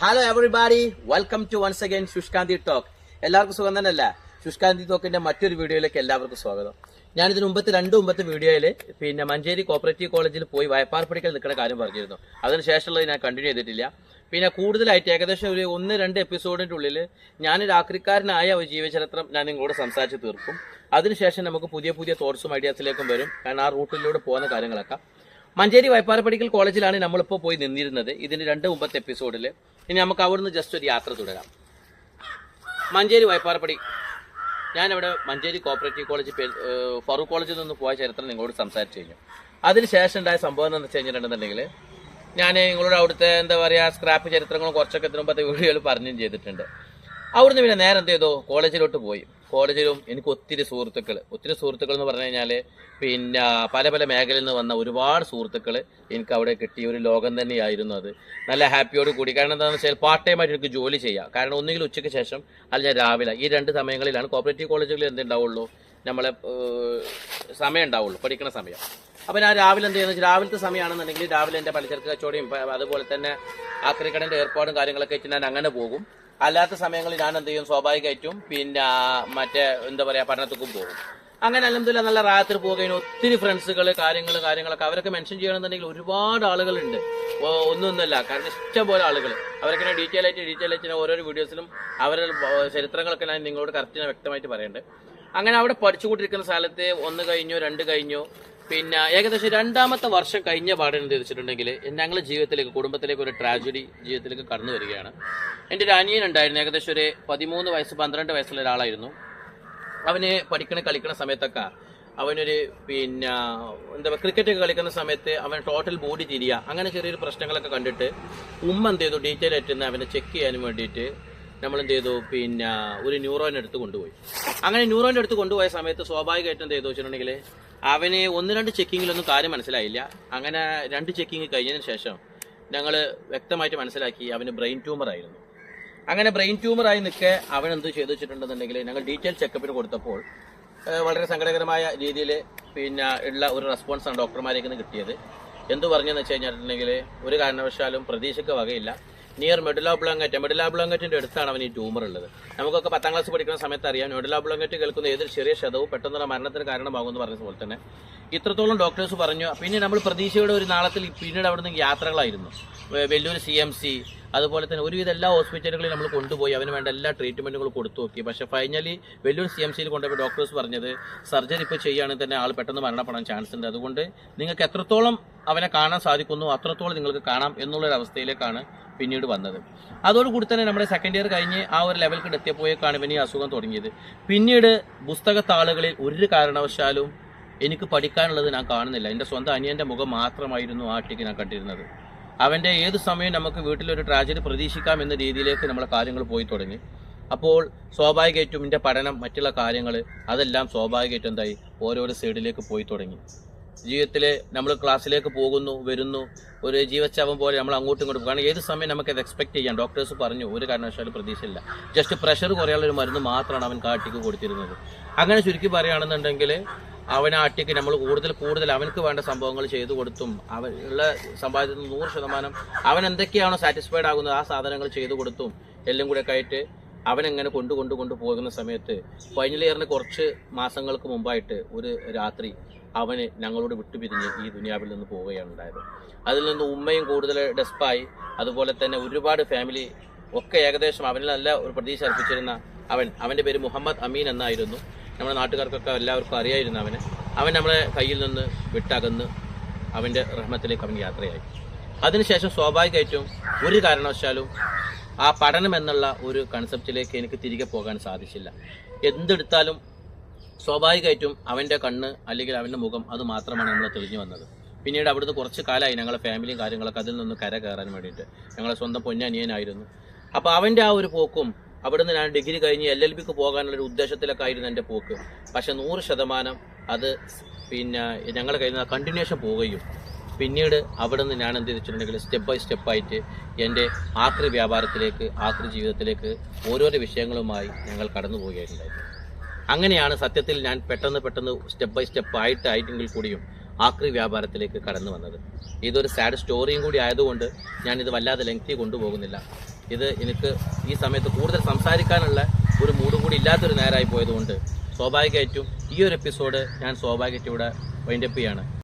Hello everybody welcome to once again ശുഷ്കാന്തി talk എല്ലാവർക്കും സുഖം തന്നെയല്ല? ശുഷ്കാന്തി ടോക്കിന്റെ മറ്റൊരു വീഡിയോയിലേക്ക് എല്ലാവർക്കും സ്വാഗതം. ഞാൻ ഇതിന് മുമ്പത്തെ രണ്ട് മുമ്പത്തെ വീഡിയോയിൽ പിന്നെ മഞ്ചേരി കോപ്പറേറ്റീവ് കോളേജിൽ പോയി വയപ്പാർ പഠിക്കൽ നിൽക്കുന്ന കാര്യം പറഞ്ഞിരുന്നു. അതിനുശേഷമുള്ളത് ഞാൻ കണ്ടിന്യൂ ചെയ്തിട്ടില്ല. പിന്നെ കൂടുതലായിട്ട് ഏകദേശം ഒരു ഒന്ന് രണ്ട് എപ്പിസോഡിന്റെ ഉള്ളിൽ ഞാൻ ആക്രിക്കാരനായ ഒരു ജീവചരിത്രം ഞാൻ നിങ്ങളോട് സംസാരിച്ച് തീർക്കും. അതിനുശേഷം നമുക്ക് പുതിയ പുതിയ തോട്ട്സും ഐഡിയാസിലേക്കും വരും. കാരണം ആ റൂട്ടിലൂടെ പോകുന്ന കാര്യങ്ങളൊക്കെ. മഞ്ചേരി വൈപ്പാറപ്പടിക്കൽ കോളേജിലാണ് നമ്മളിപ്പോൾ പോയി നിന്നിരുന്നത്. ഇതിന് രണ്ട് മുമ്പത്തെ എപ്പിസോഡിൽ ഇനി നമുക്ക് അവിടുന്ന് ജസ്റ്റ് ഒരു യാത്ര തുടരാം. മഞ്ചേരി വൈപ്പാറപ്പടി ഞാനിവിടെ മഞ്ചേരി കോപ്പറേറ്റീവ് കോളേജ് ഫറൂഖ് കോളേജിൽ നിന്ന് പോയ ചരിത്രം നിങ്ങളോട് സംസാരിച്ചു കഴിഞ്ഞു. അതിനുശേഷം ഉണ്ടായ സംഭവം എന്ന് വെച്ച് കഴിഞ്ഞിട്ടുണ്ടെന്നുണ്ടെങ്കിൽ ഞാൻ നിങ്ങളോട് അവിടുത്തെ എന്താ പറയുക സ്ക്രാപ്പ് ചരിത്രങ്ങളും കുറച്ചൊക്കെ ഇതിനു മുമ്പത്തെ വീഡിയോയിൽ പറഞ്ഞും ചെയ്തിട്ടുണ്ട്. അവിടുന്ന് പിന്നെ നേരെ എന്ത് ചെയ്തു? കോളേജിലോട്ട് പോയി. കോളേജിലും എനിക്ക് ഒത്തിരി സുഹൃത്തുക്കൾ. ഒത്തിരി സുഹൃത്തുക്കൾ എന്ന് പറഞ്ഞു കഴിഞ്ഞാൽ പിന്നെ പല പല മേഖലയിൽ നിന്ന് വന്ന ഒരുപാട് സുഹൃത്തുക്കൾ എനിക്ക് അവിടെ കിട്ടിയ ഒരു ലോകം തന്നെയായിരുന്നു അത്. നല്ല ഹാപ്പിയോട് കൂടി. കാരണം എന്താണെന്ന് വെച്ചാൽ പാർട്ട് ടൈം ആയിട്ട് എനിക്ക് ജോലി ചെയ്യാം. കാരണം ഒന്നുകിൽ ഉച്ചയ്ക്ക് ശേഷം അല്ലെങ്കിൽ രാവിലെ. ഈ രണ്ട് സമയങ്ങളിലാണ് കോപ്പറേറ്റീവ് കോളേജുകളിൽ എന്തുണ്ടാവുള്ളൂ നമ്മളെ സമയം ഉണ്ടാവുള്ളൂ. പഠിക്കുന്ന സമയം. അപ്പോൾ ഞാൻ രാവിലെ എന്ത് ചെയ്യുന്നത് രാവിലത്തെ സമയമാണെന്നുണ്ടെങ്കിൽ രാവിലെ എന്റെ പലചരക്ക് കച്ചവടയും അതുപോലെ തന്നെ ആക്രിക്കടന്റെ ഏർപ്പാടും കാര്യങ്ങളൊക്കെ വെച്ച് ഞാൻ അങ്ങനെ പോകും. അല്ലാത്ത സമയങ്ങളിൽ ഞാൻ എന്ത് ചെയ്യും? സ്വാഭാവികമായിട്ടും പിന്നെ മറ്റേ എന്താ പറയുക പഠനത്തിക്കും പോകും. അങ്ങനെ അല്ലെന്നില്ല നല്ല റാത്തിൽ പോകുകയും ഒത്തിരി ഫ്രണ്ട്സുകൾ കാര്യങ്ങൾ കാര്യങ്ങളൊക്കെ അവരൊക്കെ മെൻഷൻ ചെയ്യണമെന്നുണ്ടെങ്കിൽ ഒരുപാട് ആളുകളുണ്ട്. ഒന്നൊന്നുമല്ല. കാരണം ഇഷ്ടംപോലെ ആളുകൾ അവരൊക്കെ ഞാൻ ഡീറ്റെയിൽ ആയിട്ട് ഡീറ്റെയിൽ ആയിട്ട് ഓരോരോ വീഡിയോസിലും അവരുടെ ചരിത്രങ്ങളൊക്കെ ഞാൻ നിങ്ങളോട് കറക്റ്റ് വ്യക്തമായിട്ട് പറയുന്നുണ്ട് അങ്ങനെ അവിടെ പഠിച്ചുകൊണ്ടിരിക്കുന്ന സ്ഥലത്ത് ഒന്ന് കഴിഞ്ഞു രണ്ട് കഴിഞ്ഞു പിന്നെ ഏകദേശം രണ്ടാമത്തെ വർഷം കഴിഞ്ഞ പാടിന് എന്ത് വെച്ചിട്ടുണ്ടെങ്കിൽ ഞങ്ങളുടെ ജീവിതത്തിലേക്ക് കുടുംബത്തിലേക്ക് ഒരു ട്രാജഡി ജീവിതത്തിലേക്ക് കടന്നു വരികയാണ്. എന്റെ ഒരു അനിയൻ ഉണ്ടായിരുന്നു ഏകദേശം ഒരു പതിമൂന്ന് വയസ്സ് പന്ത്രണ്ട് വയസ്സുള്ള ഒരാളായിരുന്നു. അവന് പഠിക്കണ കളിക്കണ സമയത്തൊക്കെ അവനൊരു പിന്നെ എന്താ പറയുക ക്രിക്കറ്റ് കളിക്കുന്ന സമയത്ത് അവൻ ടോട്ടൽ ബോഡി തിരിയുക അങ്ങനെ ചെറിയൊരു പ്രശ്നങ്ങളൊക്കെ കണ്ടിട്ട് ഉമ്മ എന്ത് ചെയ്തു? ഡീറ്റെയിൽ ആയിട്ട് അവനെ ചെക്ക് ചെയ്യാനും വേണ്ടിയിട്ട് നമ്മൾ എന്ത് ചെയ്തു? പിന്നെ ഒരു ന്യൂറോൻ അടുത്ത് കൊണ്ടുപോയി. അങ്ങനെ ന്യൂറോന്റെ അടുത്ത് കൊണ്ടുപോയ സമയത്ത് സ്വാഭാവികമായിട്ടും എന്ത് ചെയ്തു വെച്ചിട്ടുണ്ടെങ്കിൽ അവന് ഒന്ന് രണ്ട് ചെക്കിങ്ങിലൊന്നും കാര്യം മനസ്സിലായില്ല. അങ്ങനെ രണ്ട് ചെക്കിങ് കഴിഞ്ഞതിന് ശേഷം ഞങ്ങൾ വ്യക്തമായിട്ട് മനസ്സിലാക്കി അവന് ബ്രെയിൻ ട്യൂമർ ആയിരുന്നു. അങ്ങനെ ബ്രെയിൻ ട്യൂമറായി നിൽക്കെ അവൻ എന്ത് ചെയ്തു വെച്ചിട്ടുണ്ടെന്നുണ്ടെങ്കിൽ ഞങ്ങൾ ഡീറ്റെയിൽ ചെക്കപ്പിന് കൊടുത്തപ്പോൾ വളരെ സങ്കടകരമായ രീതിയിൽ പിന്നെ ഉള്ള ഒരു റെസ്പോൺസാണ് ഡോക്ടർമാരേക്ക് നിന്ന് കിട്ടിയത്. എന്ത് പറഞ്ഞെന്ന് വെച്ച് കഴിഞ്ഞിട്ടുണ്ടെങ്കിൽ ഒരു കാരണവശാലും പ്രതീക്ഷയ്ക്ക് വകയില്ല. നിയർ മെഡുലാ ബ്ലാങ്കറ്റ് മെഡുലാ ബ്ലോങ്കറ്റിന്റെ അടുത്താണ് അവൻ ഈ ട്യൂമർ ഉള്ളത്. നമുക്കൊക്കെ പത്താം ക്ലാസ് പഠിക്കുന്ന സമയത്ത് അറിയാം. മെഡുലാ ബ്ലോങ്കറ്റ് കേൾക്കുന്ന ഏതൊരു ചെറിയ ശതവും പെട്ടെന്നുള്ള മരണത്തിന് കാരണമാകുമെന്ന് പറഞ്ഞ പോലെ തന്നെ. ഇത്രത്തോളം ഡോക്ടേഴ്സ് പറഞ്ഞു. പിന്നെ നമ്മൾ പ്രതീക്ഷയുടെ ഒരു നാളത്തിൽ പിന്നീട് അവിടെ നിന്ന് യാത്രകളായിരുന്നു വലിയൊരു സി എം സി അതുപോലെ തന്നെ ഒരുവിധ എല്ലാ ഹോസ്പിറ്റലുകളിലും നമ്മൾ കൊണ്ടുപോയി. അവന് വേണ്ട എല്ലാ ട്രീറ്റ്മെന്റുകളും കൊടുത്തു നോക്കി. പക്ഷെ ഫൈനലി വെല്ലൂർ സി എം സിയിൽ കൊണ്ടുപോയി ഡോക്ടേഴ്സ് പറഞ്ഞത് സർജറി ഇപ്പോൾ ചെയ്യുകയാണെങ്കിൽ തന്നെ ആൾ പെട്ടെന്ന് മരണപ്പെടാൻ ചാൻസ് ഉണ്ട്. അതുകൊണ്ട് നിങ്ങൾക്ക് എത്രത്തോളം അവനെ കാണാൻ സാധിക്കുന്നു അത്രത്തോളം നിങ്ങൾക്ക് കാണാം എന്നുള്ളൊരു അവസ്ഥയിലേക്കാണ് പിന്നീട് വന്നത്. അതോടുകൂടി തന്നെ നമ്മുടെ സെക്കൻഡ് ഇയർ കഴിഞ്ഞ് ആ ഒരു ലെവലിൽ എത്തിയപ്പോഴേക്കാണ് ഇവന് ഈ അസുഖം തുടങ്ങിയത്. പിന്നീട് പുസ്തകത്താളുകളിൽ ഒരു കാരണവശാലും എനിക്ക് പഠിക്കാനുള്ളത് ഞാൻ കാണുന്നില്ല. എന്റെ സ്വന്തം അനിയന്റെ മുഖം മാത്രമായിരുന്നു ആ ആട്ടിക്ക് ഞാൻ കണ്ടിരുന്നത്. അവന്റെ ഏത് സമയം നമുക്ക് വീട്ടിലൊരു ട്രാജഡി പ്രതീക്ഷിക്കാം എന്ന രീതിയിലേക്ക് നമ്മളെ കാര്യങ്ങൾ പോയി തുടങ്ങി. അപ്പോൾ സ്വാഭാവികമായിട്ടും എന്റെ പഠനം മറ്റുള്ള കാര്യങ്ങൾ അതെല്ലാം സ്വാഭാവികമായിട്ടും എന്തായി? ഓരോരോ സൈഡിലേക്ക് പോയി തുടങ്ങി. ജീവിതത്തിൽ നമ്മൾ ക്ലാസ്സിലേക്ക് പോകുന്നു വരുന്നു. ഒരു ജീവച്ചാവം പോലെ നമ്മൾ അങ്ങോട്ടും ഇങ്ങോട്ടും കാരണം ഏത് സമയം അത് എക്സ്പെക്ട് ചെയ്യാം. ഡോക്ടേഴ്സ് പറഞ്ഞു ഒരു കാരണവശാലും പ്രതീക്ഷയില്ല. ജസ്റ്റ് പ്രഷർ കുറയാനുള്ള ഒരു മരുന്ന് മാത്രമാണ് അവൻ കാട്ടിക്ക് കൊടുത്തിരുന്നത്. അങ്ങനെ ചുരുക്കി പറയുകയാണെന്നുണ്ടെങ്കിൽ അവൻ ആ അട്ടിക്ക് നമ്മൾ കൂടുതൽ കൂടുതൽ അവനക്ക് വേണ്ട സംഭവങ്ങൾ ചെയ്തു കൊടുത്തും അവൻ ഉള്ള സമ്പാദ്യത്തിൽ നൂറ് ശതമാനം അവൻ എന്തൊക്കെയാണോ സാറ്റിസ്ഫൈഡ് ആകുന്നത് ആ സാധനങ്ങൾ ചെയ്തു കൊടുത്തും എല്ലാം കൂടെ ഒക്കെ ആയിട്ട് അവൻ എങ്ങനെ കൊണ്ടു കൊണ്ടു കൊണ്ടു പോകുന്ന സമയത്ത് ഫൈനൽ ഇയറിന് കുറച്ച് മാസങ്ങൾക്ക് മുമ്പായിട്ട് ഒരു രാത്രി അവന് ഞങ്ങളോട് വിട്ടുപിരിഞ്ഞ് ഈ ദുനിയാവിൽ നിന്ന് പോവുകയാണ് ഉണ്ടായത്. അതിൽ നിന്ന് ഉമ്മയും കൂടുതൽ ഡെസ്പായി. അതുപോലെ തന്നെ ഒരുപാട് ഫാമിലി ഒക്കെ ഏകദേശം അവനിൽ നല്ല ഒരു പ്രതീക്ഷ അർപ്പിച്ചിരുന്ന അവൻ. അവന്റെ പേര് മുഹമ്മദ് അമീൻ എന്നായിരുന്നു. നമ്മുടെ നാട്ടുകാർക്കൊക്കെ എല്ലാവർക്കും അറിയായിരുന്നു അവനെ. അവൻ നമ്മളെ കയ്യിൽ നിന്ന് വിട്ടകന്ന് അവന്റെ റഹ്മത്തിലേക്ക് അവൻ യാത്രയായി. അതിനുശേഷം സ്വാഭാവികമായിട്ടും ഒരു കാരണവശാലും ആ പഠനം എന്നുള്ള ഒരു കൺസെപ്റ്റിലേക്ക് എനിക്ക് തിരികെ പോകാൻ സാധിച്ചില്ല. എന്തെടുത്താലും സ്വാഭാവികമായിട്ടും അവന്റെ കണ്ണ് അല്ലെങ്കിൽ അവന്റെ മുഖം അത് മാത്രമാണ് നമ്മളെ തെളിഞ്ഞു വന്നത്. പിന്നീട് അവിടുന്ന് കുറച്ച് കാലമായി ഞങ്ങളെ ഫാമിലിയും കാര്യങ്ങളൊക്കെ അതിൽ നിന്ന് കര കയറാൻ വേണ്ടിയിട്ട് ഞങ്ങളെ സ്വന്തം പൊന്നനിയനായിരുന്നു. അപ്പോൾ അവന്റെ ആ ഒരു പോക്കും അവിടുന്ന് ഞാൻ ഡിഗ്രി കഴിഞ്ഞ് എൽ എൽ ബിക്ക് പോകാനുള്ള ഒരു ഉദ്ദേശത്തിലൊക്കെ ആയിരുന്നു എന്റെ പോക്ക്. പക്ഷെ നൂറ് ശതമാനം അത് പിന്നെ ഞങ്ങളുടെ കയ്യിൽ നിന്ന് കണ്ടിന്യൂഷൻ പോവുകയും പിന്നീട് അവിടെ നിന്ന് ഞാൻ എന്ത് ചെയ്തിട്ടുണ്ടെങ്കിൽ സ്റ്റെപ്പ് ബൈ സ്റ്റെപ്പായിട്ട് എന്റെ ആക്രി വ്യാപാരത്തിലേക്ക് ആക്രി ജീവിതത്തിലേക്ക് ഓരോരോ വിഷയങ്ങളുമായി ഞങ്ങൾ കടന്നു പോവുകയായിട്ടുണ്ടായിരുന്നു അങ്ങനെയാണ് സത്യത്തിൽ ഞാൻ പെട്ടെന്ന് പെട്ടെന്ന് സ്റ്റെപ്പ് ബൈ സ്റ്റെപ്പ് ആയിട്ടായിട്ടെങ്കിൽ കൂടിയും ആക്രി വ്യാപാരത്തിലേക്ക് കടന്നു വന്നത്. ഇതൊരു സാഡ് സ്റ്റോറിയും കൂടി ആയതുകൊണ്ട് ഞാനിത് വല്ലാതെ ലെങ്തി കൊണ്ടുപോകുന്നില്ല. ഇത് എനിക്ക് ഈ സമയത്ത് കൂടുതൽ സംസാരിക്കാനുള്ള ഒരു മൂടും കൂടി ഇല്ലാത്തൊരു നേരമായി പോയതുകൊണ്ട് സ്വാഭാവികമായിട്ടും ഈ ഒരു എപ്പിസോഡ് ഞാൻ സ്വാഭാവികമായിട്ടും ഇവിടെ വൈൻഡപ്പ് ചെയ്യാണ്.